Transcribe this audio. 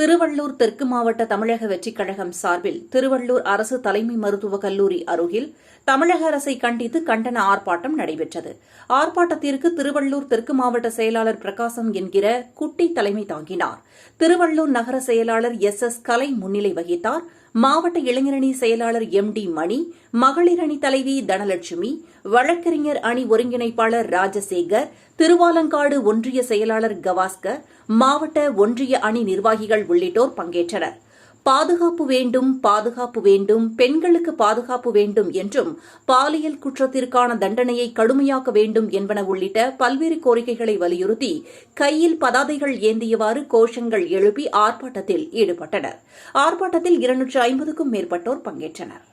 திருவள்ளூர் தெற்கு மாவட்ட தமிழக வெற்றிக் கழகம் சார்பில் திருவள்ளூர் அரசு தலைமை மருத்துவக் கல்லூரி அருகில் தமிழக அரசை கண்டித்து கண்டன ஆர்ப்பாட்டம் நடைபெற்றது. ஆர்ப்பாட்டத்திற்கு திருவள்ளூர் தெற்கு மாவட்ட செயலாளர் பிரகாசம் என்கிற குட்டி தலைமை தாங்கினார். திருவள்ளூர் நகர செயலாளர் எஸ் எஸ் கலை முன்னிலை வகித்தார். மாவட்ட இளைஞரணி செயலாளர் எம் டி மணி மகளிர் அணி தலைவி தனலட்சுமி வழக்கறிஞர் அணி ஒருங்கிணைப்பாளர் ராஜசேகர் திருவாலங்காடு ஒன்றிய செயலாளர் கவாஸ்கர் மாவட்ட ஒன்றிய அணி நிர்வாகிகள் உள்ளிட்டோர் பங்கேற்றனர். பாதுகாப்பு வேண்டும் பாதுகாப்பு வேண்டும் பெண்களுக்கு பாதுகாப்பு வேண்டும் என்றும் பாலியல் குற்றத்திற்கான தண்டனையை கடுமையாக்க வேண்டும் என்பன உள்ளிட்ட பல்வேறு கோரிக்கைகளை வலியுறுத்தி கையில் பதாதைகள் ஏந்தியவாறு கோஷங்கள் எழுப்பி ஆர்ப்பாட்டத்தில் ஈடுபட்டனர். ஆர்ப்பாட்டத்தில் இருநூற்று ஐம்பதுக்கும் மேற்பட்டோர் பங்கேற்றனர்.